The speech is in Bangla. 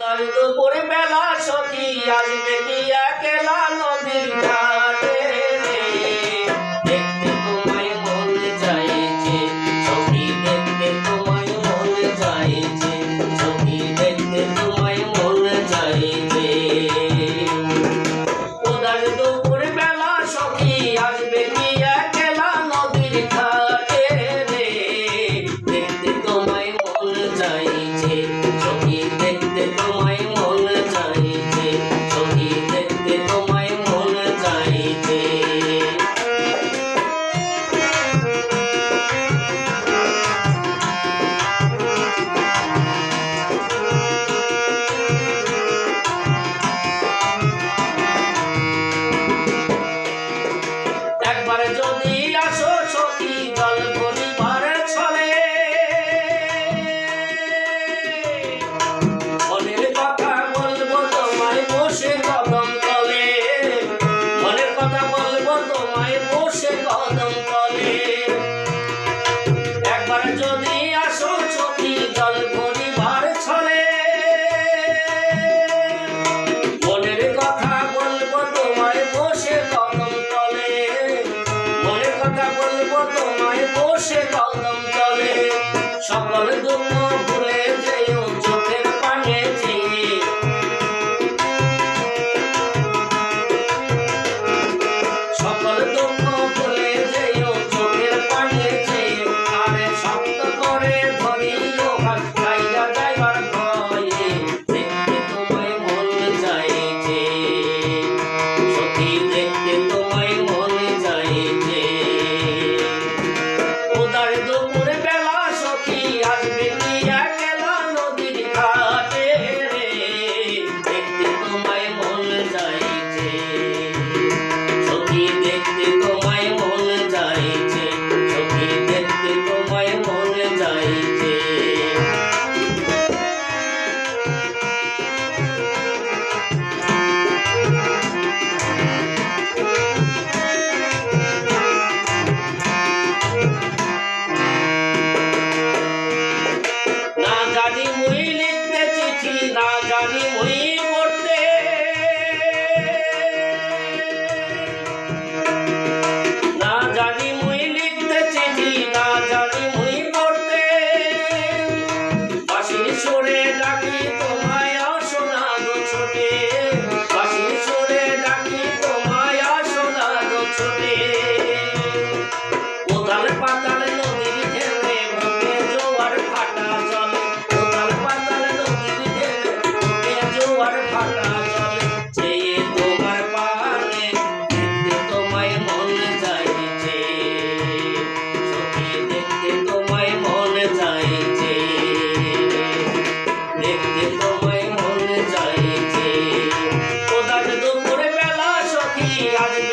দুপুর বেলা সখী আসবে কি একলা নদীর বসে কদম তলে, মনের কথা বলব তোমায় বসে কদম তলে। একবার যদি আসো ছবি জল পরিবার ছলে, মনের কথা বলব তোমায় বসে কদম তলে। মনের কথা Hare Yeah.